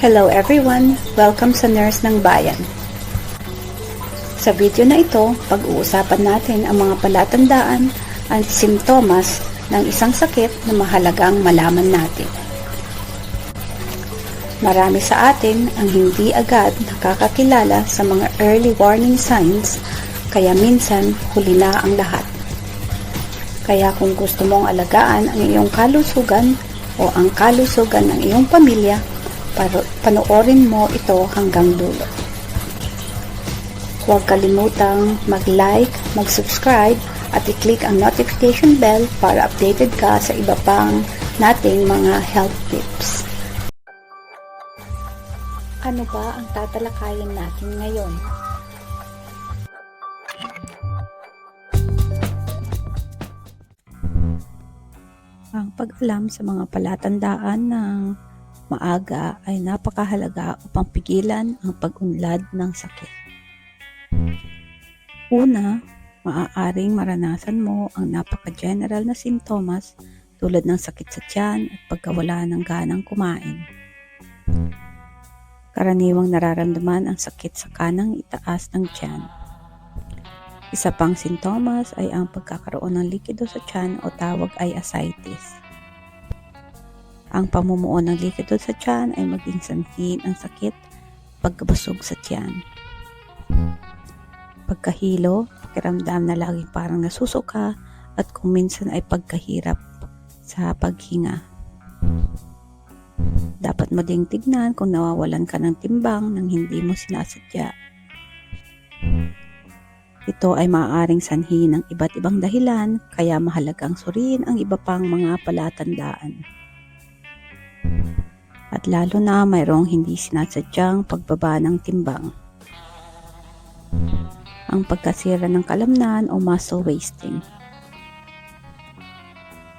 Hello everyone! Welcome sa Nurse ng Bayan. Sa video na ito, pag-uusapan natin ang mga palatandaan at simptomas ng isang sakit na mahalagang malaman natin. Marami sa atin ang hindi agad nakakakilala sa mga early warning signs kaya minsan huli na ang lahat. Kaya kung gusto mong alagaan ang iyong kalusugan o ang kalusugan ng iyong pamilya, panoorin mo ito hanggang dulo. Huwag kalimutang mag-like, mag-subscribe at i-click ang notification bell para updated ka sa iba pang nating mga health tips. Ano ba ang tatalakayin natin ngayon? Ang pag-alam sa mga palatandaan ng maaga ay napakahalaga upang pigilan ang pag-unlad ng sakit. Una, maaaring maranasan mo ang napaka-general na sintomas tulad ng sakit sa tiyan at pagkawala ng ganang kumain. Karaniwang nararamdaman ang sakit sa kanang itaas ng tiyan. Isa pang sintomas ay ang pagkakaroon ng likido sa tiyan o tawag ay ascites. Ang pamumuo ng likido sa tiyan ay maging sanhin ang sakit pagkabusog sa tiyan. Pagkahilo, pakiramdam na laging parang nasusuka at kung minsan ay pagkahirap sa paghinga. Dapat mo ding tignan kung nawawalan ka ng timbang nang hindi mo sinasadya. Ito ay maaaring sanhi ng iba't ibang dahilan kaya mahalagang suriin ang iba pang mga palatandaan. At lalo na mayroong hindi sinasadyang pagbaba ng timbang. Ang pagkasira ng kalamnan o muscle wasting.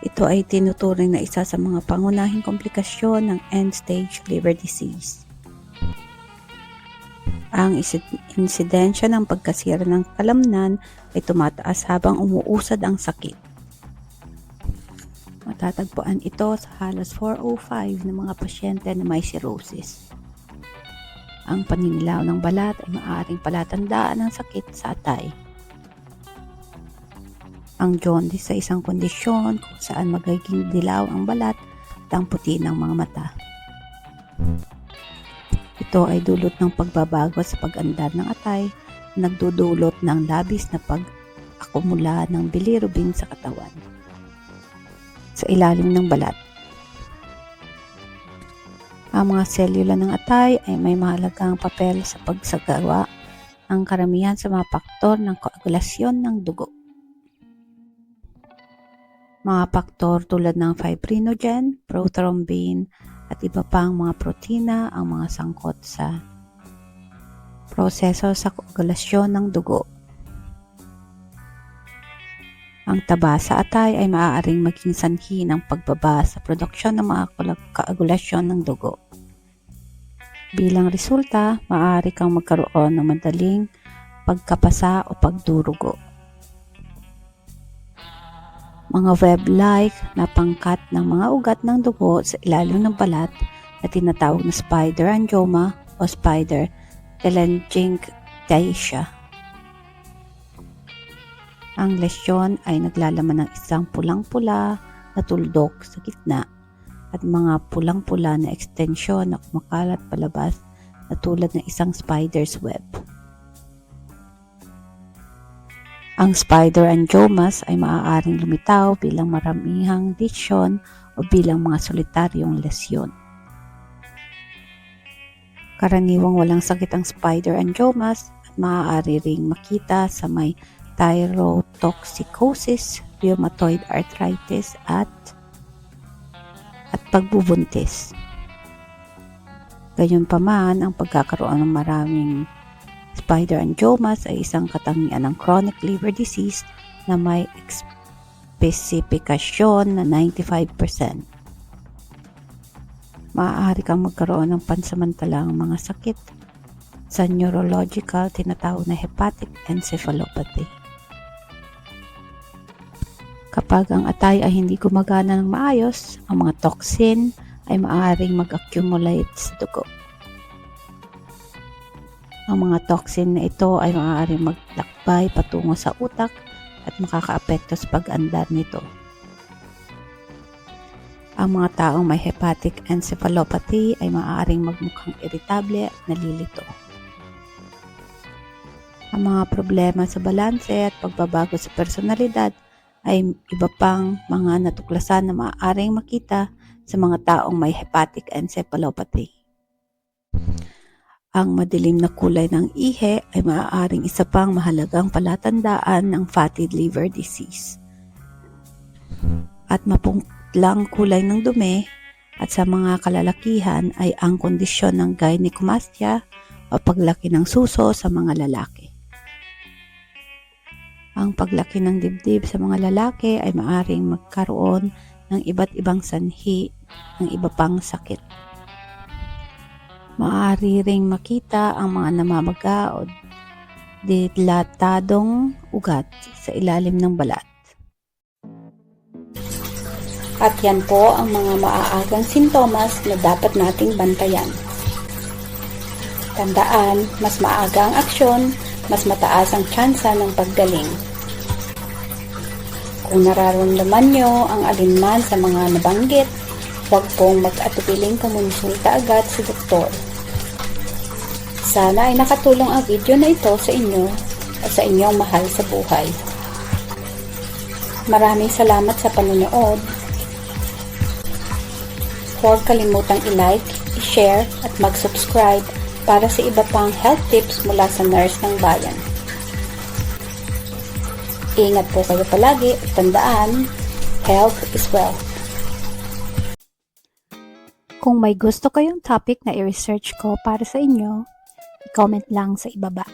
Ito ay tinuturing na isa sa mga pangunahing komplikasyon ng end-stage liver disease. Ang insidensya ng pagkasira ng kalamnan ay tumataas habang umuusad ang sakit. Matatagpuan ito sa halos 405 ng mga pasyente na may cirrhosis. Ang paninilaw ng balat ay maaaring palatandaan ng sakit sa atay. Ang jaundice sa isang kondisyon kung saan magiging dilaw ang balat at ang puti ng mga mata. Ito ay dulot ng pagbabago sa pag-andar ng atay na nagdudulot ng labis na pag-akumula ng bilirubin sa katawan sa ilalim ng balat. Ang mga selula ng atay ay may mahalagang papel sa pagsagawa ang karamihan sa mga faktor ng koagulasyon ng dugo. Mga faktor tulad ng fibrinogen, prothrombin, at iba pang mga protina ang mga sangkot sa proseso sa koagulasyon ng dugo. Ang taba sa atay ay maaaring maging sanhi ng pagbaba sa produksyon ng mga kaagulasyon ng dugo. Bilang resulta, maaari kang magkaroon ng madaling pagkapasa o pagdurugo. Mga web-like na pangkat ng mga ugat ng dugo sa ilalim ng balat na tinatawag na spider angioma o spider telangiectasia. Ang lesyon ay naglalaman ng isang pulang-pula na tuldok sa gitna at mga pulang-pula na ekstensyon na kumakalat palabas na tulad ng isang spider's web. Ang spider angiomas ay maaaring lumitaw bilang maramihang lesyon o bilang mga solitaryong lesyon. Karaniwang walang sakit ang spider angiomas at maaari ring makita sa may thyrotoxicosis, rheumatoid arthritis at at pagbubuntis. Gayunpaman, ang pagkakaroon ng maraming spider angiomas ay isang katangian ng chronic liver disease na may espesifikasyon na 95%. Maaari kang magkaroon ng pansamantalang mga sakit sa neurological tinatawag na hepatic encephalopathy. Kapag ang atay ay hindi gumagana ng maayos, ang mga toxin ay maaaring mag-accumulate sa dugo. Ang mga toxin na ito ay maaaring maglakbay patungo sa utak at makakaapekto sa pag-andar nito. Ang mga taong may hepatic encephalopathy ay maaaring magmukhang iritable at nalilito. Ang mga problema sa balanse at pagbabago sa personalidad ay iba pang mga natuklasan na maaaring makita sa mga taong may hepatic encephalopathy. Ang madilim na kulay ng ihe ay maaaring isa pang mahalagang palatandaan ng fatty liver disease. At mapuntlang kulay ng dumi at sa mga kalalakihan ay ang kondisyon ng gynecomastia o paglaki ng suso sa mga lalaki. Ang paglaki ng dibdib sa mga lalaki ay maaring magkaroon ng iba't ibang sanhi ng iba pang sakit. Maaari ring makita ang mga namamaga o dilatadong ugat sa ilalim ng balat. At yan po ang mga maaagang sintomas na dapat nating bantayan. Tandaan, mas maaga ang aksyon, mas mataas ang tsansa ng paggaling. Kung nararamdaman nyo ang alinman sa mga nabanggit, huwag pong mag-atubiling kumonsulta agad sa doktor. Sana ay nakatulong ang video na ito sa inyo o sa inyong mahal sa buhay. Maraming salamat sa panonood. Huwag kalimutang i-like, i-share at mag-subscribe para sa iba pang health tips mula sa nurse ng bayan. Ingat po kayo palagi at tandaan, health is wealth. Kung may gusto kayong topic na i-research ko para sa inyo, i-comment lang sa ibaba.